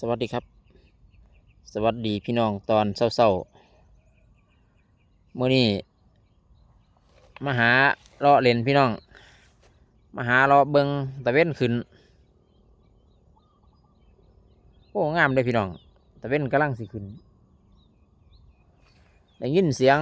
สวัสดีครับ สวัสดีพี่น้องตอนเศร้าๆเมื่อนี้มาหาเลาะเล่นพี่น้อง มาหาเลาะเบิงตะเว้นขึ้น โอ้งามเลยพี่น้องตะเว้นกำลังสิขึ้นได้ยินเสียง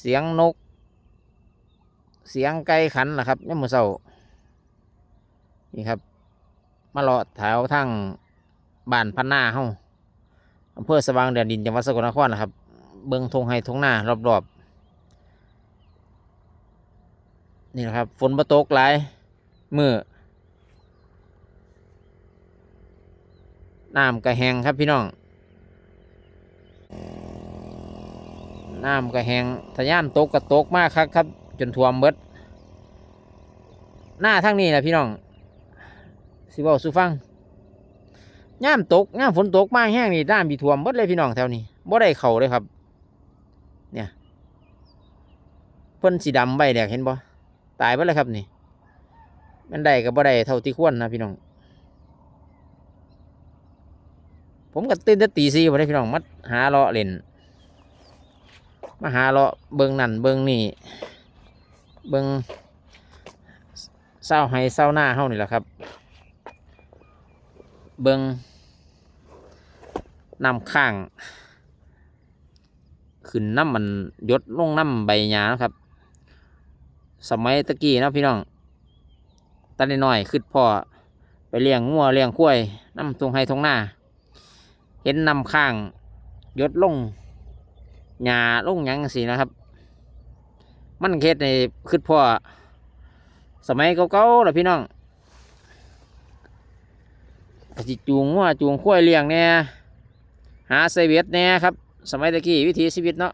เสียงนก เสียงไก่ขันล่ะครับนี่ยามมือเศร้านี่ครับ มาเลาะแถวทางบ้านพันนาเฮาอำเภอสว่างแดนดินจังหวัดสกลนครนะครับ เบิงทงไฮทงหน้ารอบๆ นี่นะครับ ฝนประตกหลายมือน้ำกระแหงครับพี่น้อง น้ำกระแหงทะยานตกกระตกมากครับครับ จนท่วมเบิด หน้าทางนี้นะพี่น้อง สิบอกสุฟังย่ามตกย่ามฝนตกมากแห้งนี่น้ำบีท่วมเบิดเลยพี่น้องแถวนี้บ่ได้เข่าเลยครับ เนี่ยเพิ่นสีดำใบแดกเห็นบ่ตายเบิดเลยครับนี่ มันได้กับบ่ได้เท่าที่ควรนะพี่น้อง ผมก็ตื่นแต่ตีสี่บ่ได้พี่น้องมาหาเลาะเล่นมาหาเลาะเบิงนั่นเบิงนี่เบิงเศร้าให้เศร้าหน้าเฮานี่แหละครับ เบิงน้ำข้าง ขึ้นน้ำมันยศลงน้ำใบหญ้านะครับ สมัยตะกี้นะพี่น้องตอนน้อยๆขึ้นพ่อไปเลี้ยงงัวเลี้ยงควายน้ำตรงไห้ตรงหน้า เห็นน้ำข้างยศลงหญ้าลงหยังสินะครับ มันเค็ดในขึ้นพ่อสมัยเก่าๆล่ะพี่น้อง กสิจูงว่าจูงข้วยเลี้ยงเนี่ยหาไซเวียดเนี่ยครับ สมัยตะกี้วิถีชีวิตเนาะ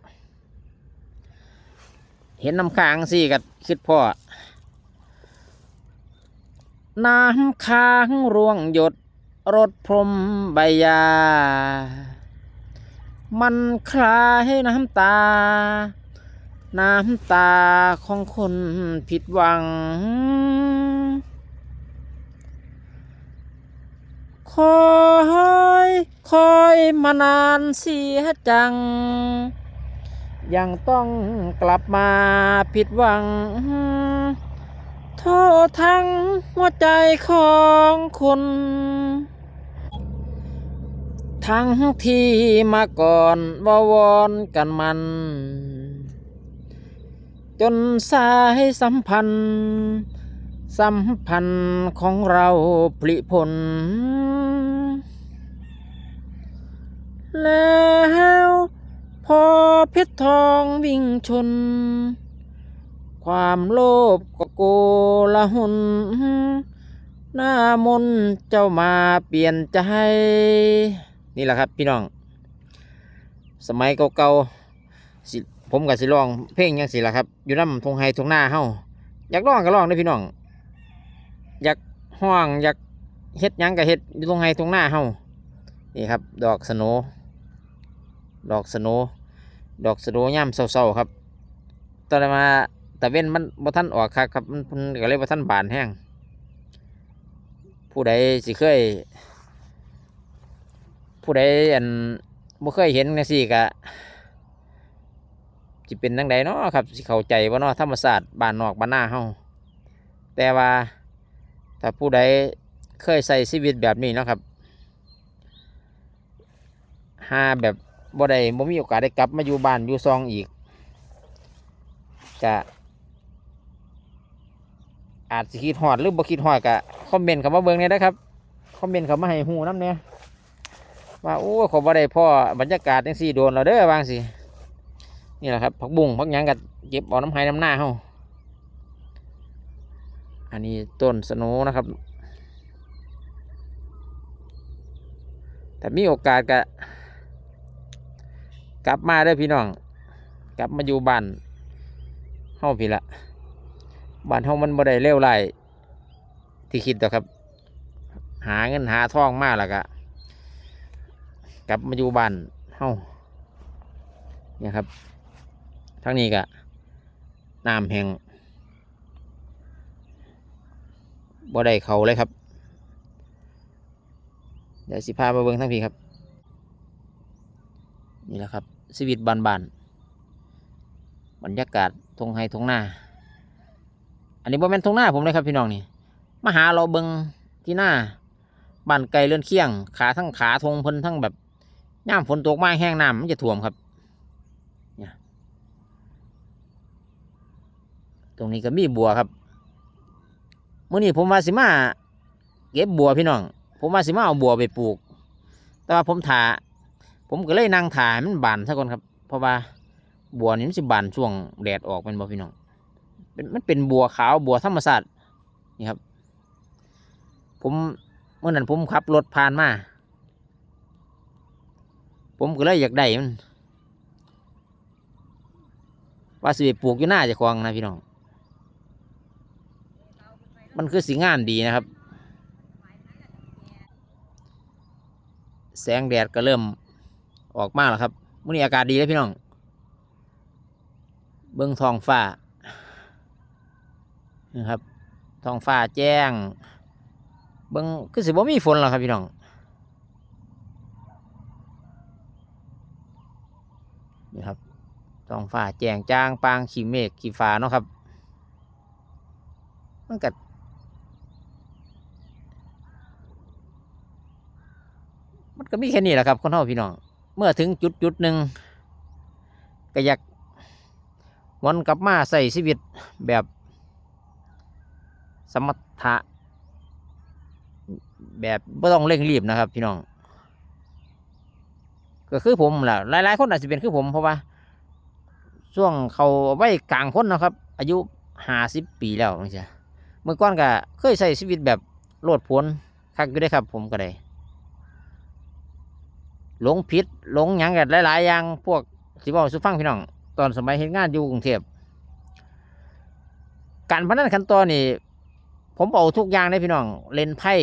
เห็นน้ำค้างสิกัคิดพ่อ น้ำค้างร่วงหยดรถพรมใบยา มันคล้ายน้ำตา น้ำตาของคนผิดหวัง คอยคอยมานานเสียจัง ยังต้องกลับมาผิดหวัง โทษทั้งหัวใจของคุณ ทั้งที่มาก่อนวาวอนกันมัน จนสายสัมพันธ์ สัมพันธ์ของเราผลิผล แล้วพอเพชรทองวิ่งชน ความโลภก็โกละหุนหน้ามนเจ้ามาเปลี่ยนใจ นี่แหละครับพี่น้อง สมัยเก่าๆสิผมกับสิร้อง เพลงยังสิละครับ อยู่น้ำทงไฮทงหน้าเฮาอยากร้องก็ร้องเด้พี่น้อง อยากห้องอยากเฮ็ดยังก็เฮ็ดอยู่ตรงไฮตรงหน้าเฮานี่ครับ ดอกสโหน ดอกสโนดอกสโนย่ำเศร้าๆครับตอนนั้มาแต่เว้นมันบ่ทันออกคักครับมันก็เลยบ่ทันบานแห้งผู้ใดสิเคย ผู้ใดอันบ่เคยเห็นจังซี่ก็สิเป็นจังใดเนาะครับสิเข้าใจบ่เนาะธรรมศาสตร์บ้านนอกบ้านนาเฮาแต่ว่าถ้าผู้ใดเคยใส่ชีวิตแบบนี้เนาะครับหาแบบ บ่ได้บ่มีโอกาสได้กลับมาอยู่บ้านอยู่ซองอีกจะอาจสิคิดฮอดหรือบ่คิดฮอดก็คอมเมนต์เข้ามาเบิ่งเนี่ยนะครับคอมเมนต์เข้ามาให้ฮู้นำเนี่ยว่าโอ้ขอบ่ได้พ่อบรรยากาศจังซี่โดนแล้วเด้อวางสินี่แหละครับผักบุ้งผักหยังก็เก็บเอาน้ำไห้น้ำหน้าเฮาอันนี้ต้นสโนว์นะครับแต่มีโอกาสก็ กลับมาเด้พี่น้อง กลับมาอยู่บ้านเฮาพี่ละบ้านเฮามันบ่ได้เร็วไรที่คิดต่อครับ หาเงินหาทองมาแล้วก็กลับมาอยู่บ้านเฮาเนี่ยครับทั้งนี้ก็น้ำแห้งบ่ได้เขาเลยครับเดี๋ยวสิพามาเบิ่งทั้งพี่ครับ นี่แหละครับชีวิตบ้านบรรยากาศทงไฮทงหน้า อันนี้บ่แม่นทงหน้าผมเลยครับพี่น้องนี่มาหาเราเบิงที่หน้าบ้านไกลเลื่อนเคียง ขาทั้งขาทงพิ่นทั้งแบบย่ามฝนตกมาแห้งน้ำมันจะท่วมครับเนี่ยตรงนี้ก็มีบัวครับเมื่อนี้ผมมาสิมาเก็บบัวพี่น้อง ผมมาสิมาเอาบัวไปปลูก แต่ว่าผมถา ผมก็เลยนั่งถ่าให้มันบานซะก่อนครับ เพราะว่าบัวนี่มันสิบานช่วงแดดออกเป็นบ่พี่น้องเป็นมันเป็นบัวขาวบัวธรรมชาตินี่ครับ ผมเมื่อนั้นผมขับรถผ่านมา ผมก็เลยอยากได้มันว่าสิปลูกอยู่หน้าจะคลองนะพี่น้อง มันคือสีงามดีนะครับ แสงแดดก็เริ่ม ออกมาแล้วครับมื้อนี้อากาศดีแล้วพี่น้อง เบิ้องทองฟ้านะครับทองฟ้าแจ้ง เบิ้องคือสิบ่มีฝนหรอกครับพี่น้องนี่ครับทองฟ้าแจ้งจ้างปางขีเมฆขีฟ้าเนาะครับมันกัดมันก็มีแค่นี้แหละครับคนเฮาพี่น้อง เมื่อถึงจุดจุดหนึ่งก็อยากวนกลับมาใส่ชีวิตแบบสมถะแบบไม่ต้องเร่งรีบนะครับพี่น้อง ก็คือผมแหละหลาย ๆ คนอาจจะเป็นคือผมเพราะว่า ช่วงเขาไว้กลางคนนะครับ อายุห้าสิบปีแล้วนี่จ้ะเมื่อก่อนก็เคยใช้ชีวิตแบบโลดโผนคักอยู่ได้ครับ ผมก็ได้ หลงผิดหลงหยังกันหลาย ๆ อย่างพวกสิบอกสุฟังพี่น้อง ตอนสมัยเฮ็ดงานอยู่กรุงเทพการพนันขันตอนนี่ผมเอาทุกอย่างเลยพี่น้อง เล่นไพ่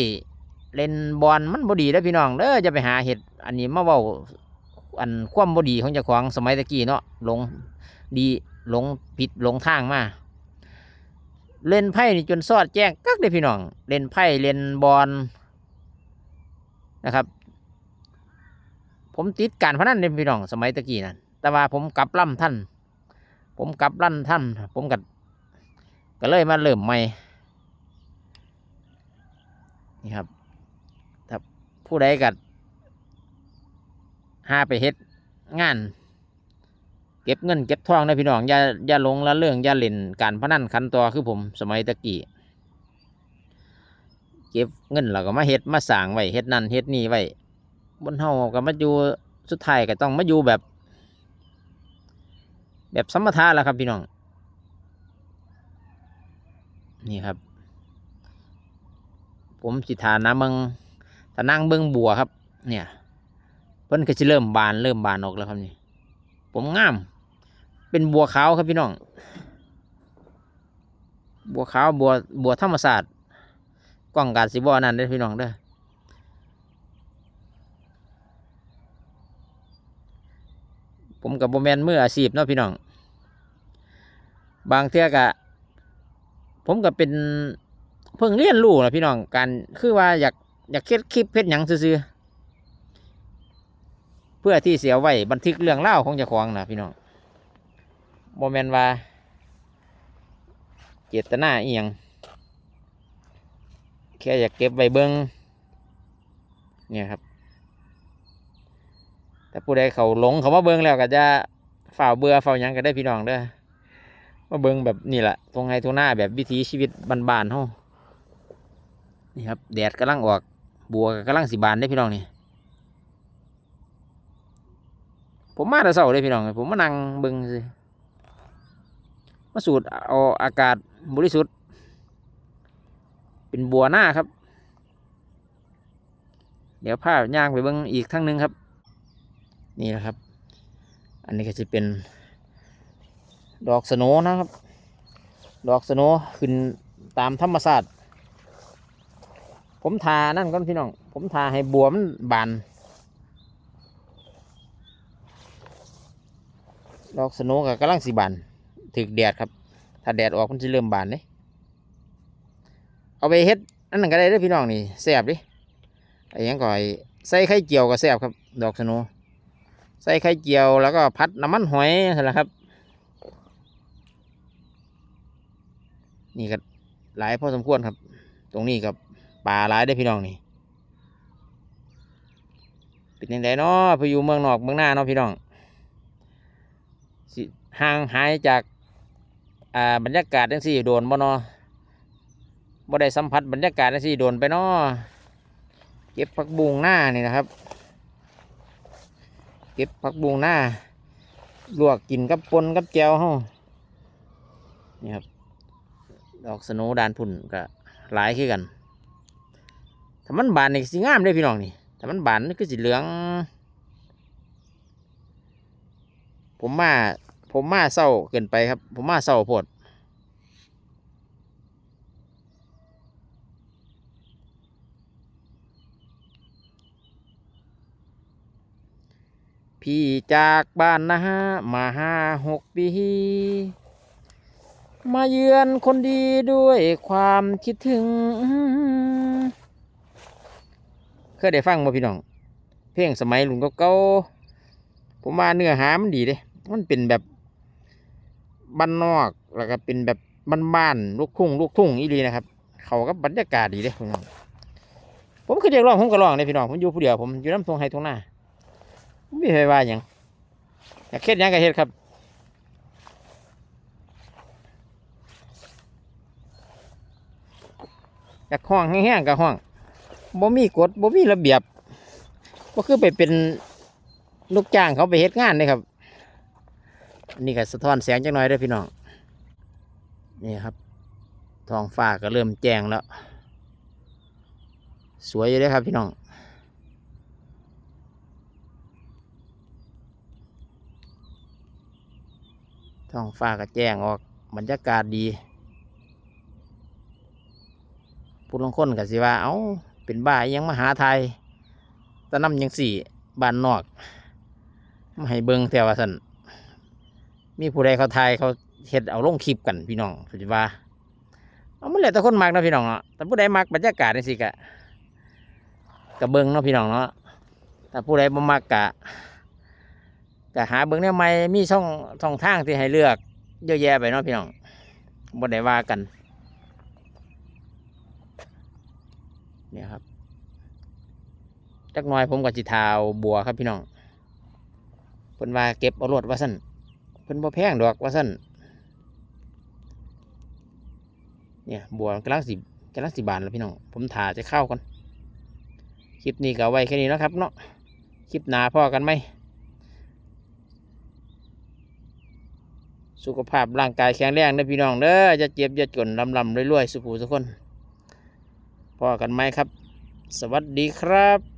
เล่นบอลมันบดีแล้วพี่น้องเด้อจะไปหาเห็ดอันนี้มาเว้าอันความบดีของเจ้าของสมัยตะกี้เนาะหลงดีหลงผิดหลงทางมาเล่นไพ่นี่จนซอดแจ้งกักเลยพี่น้อง เล่นไพ่เล่นบอลนะครับ ผมติดการพนันเลยพี่น้องสมัยตะกี้นั่นแต่ว่าผมกลับล่ำท่าน ผมกลับลั่นท่าน ผมกัก็เลยมาเริ่มใหม่นี่ครับถ้าผู้ใดกัดหาไปเฮ็ดงาน เก็บเงิน เก็บทองนะพี่น้องอย่าอย่าลงละเรื่องอย่าเล่นการพนันขันตัวคือผมสมัยตะกี้เก็บเงินแล้วก็มาเฮ็ดมาสร้างไว้เฮ็ดนั่นเฮ็ดนี่ไว้ บนเฮาก็มาอยู่สุดท้ายก็ต้องมาอยู่แบบ แบบสมถะแล้วครับพี่น้อง นี่ครับ ผมสิทานะเบิงถ้านั่งเบิงบัวครับ เนี่ยเพิ่นก็จะเริ่มบานเริ่มบานออกแล้วครับนี่ ผมงาม เป็นบัวขาวครับพี่น้อง บัวขาวบัวบัวธรรมศาสตร์กล้องการสีบัวนั่นเด้พี่น้องเด้อ ผมกับโบแมนมืออาชีพเนาะพี่น้อง บางเทื่อกะ ผมก็เป็นเพิ่งเรียนรู้นะพี่น้องการคือว่าอยากอยากเฮ็ดคลิปเฮ็ดหยังซื่อเพื่อที่เสียไว้บันทึกเรื่องเล่าของเจ้าของนะพี่น้องโมเมนว่า เจตนาเอียงแค่อยากเก็บไว้เบิงเนี่ยครับ แต่ผู้ใดเขาหลงเขามาเบิงแล้วก็จะฝ่าเบื่อฝ่ายังก็ได้พี่น้องเด้อมาเบิ่งแบบนี่แหละตรงไงตรงหน้าแบบวิถีชีวิตบานๆเฮานี่ครับแดดกำลังออกบัวก็กำลังสิบานได้พี่น้องนี่ผมมาแต่เช้าเลยพี่น้องผมมานั่งเบิ่งสิมาสูดเอาอากาศบริสุทธิ์ เป็นบัวหน้าครับ เดี๋ยวพาย่างไปเบิ่งอีกทั้งนึงครับ นี่นะครับ อันนี้ก็จะเป็น ดอกสโนนะครับ ดอกสโนขึ้นตามธรรมศาตร์ผมทานั่นก่อนพี่น้อง ผมทาให้บัวมันบาน ดอกสโนกับกำลังสีบานถึกแดดครับ ถ้าแดดออกมันจะเริ่มบานเลยเอาไปเฮ็ดอันนั้นก็ได้เด้อพี่น้องนี่แซ่บดิไอ้ยังก่อยใส่ไข่เจียวก็แซ่บครับ ดอกสโน ใส่ไข่เจียวแล้วก็พัดน้ำมันหอยนั่นแหละครับ นี่ก็หลายพอสมควรครับ ตรงนี้กับป่าหลายได้พี่น้องนี่เป็นยังไงเนาะไปอยู่เมืองนอกเมืองหน้าเนาะพี่น้องห่างหายจากาบรรยากาศจังสี่โดนบ่เนาะบ่ได้สัมผัสบรรยากาศจังสี่โดนไปเนาะเก็บผักบุงหน้านี่นะครับ เก็บผักบุงหน้าลวกกินกับปนกับแจวเฮานี่ครับ ดอกสโนดานพุ่นก็หลายคือกัน ถ้ามันบานนี่สิงามเลยพี่น้องนี่ ถ้ามันบานนี่คือสีเหลือง ผมมา ผมมาเศร้าเกินไปครับ ผมมาเศร้าโพด พี่จากบ้านนะฮะมาห้าหกปี มาเยือนคนดีด้วยความคิดถึง เคยได้ฟังบ่พี่น้อง เพลงสมัยรุ่นเก่าๆผมว่าเนื้อหามันดีเด้ มันเป็นแบบบ้านนอกแล้วก็เป็นแบบบ้านๆลูกทุ่งลูกทุ่งอีหลีนะครับ เขากับบรรยากาศดีเด้พี่น้องผมเคือเรียกร้องผมก็ร้องเลยพี่น้องผมอยู่ผู้เดียวผมอยู่น้ำทงไฮทงหน้า ไม่มีใครว่าหยังอยากเฮ็ดยังก็เฮ็ดครับอยากห้องแห้งๆกับห้องบ่มีกฎบ่มีระเบียบก็คือไปเป็นลูกจ้างเขาไปเฮ็ดงานเลยครับ นี่ก็สะท้อนแสงจังหน่อยเด้อพี่น้องนี่ครับท้องฟ้าก็เริ่มแจ้งแล้ว สวยอยู่เลยครับพี่น้อง ท้องฟ้าก็แจ้งออกบรรยากาศดีผู้ลงคนก็สิว่า เอา้า เป็นบ้ายังมาหาไทยตะนำยังสี่บ้านนอกมาให้เบิงแต่ว่าสันมีผู้ใดเขาไทยเขาเฮ็ดเอาลงคลิปกันพี่น้องสิว่าเอามันแหละแต่คนมักนะพี่น้องเนาะแต่ผู้ใดมักบรรยากาศนี่สิกะกะเบิงเนาะพี่น้องเนาะแต่ผู้ใดบ่มักกะ กะหาเบิงเนี่ยไม่มีช่องช่องทางที่ให้เลือกเยอะแยะไปเนาะพี่น้องบ่ได้ว่ากัน เนี่ยครับจักหน่อยผมก็จิทาวบัวครับพี่น้องเพิ่นว่าเก็บเอารวดว่าสั่นเพิ่นบ่แพงดอกว่าสั่นเนี่ยบัวกำลังสิกำลังสิบานแล้วพี่น้องผมถ่าจะเข้ากันคลิปนี้ก็ไว้แค่นี้นะครับเนาะคลิปหน้าพ่อกันไหม สุขภาพร่างกายแข็งแรงนะพี่น้องเด้อจะเจ็บจะจนลำลำรวยๆสุขูสุกคนพอกันไหมครับ สวัสดีครับ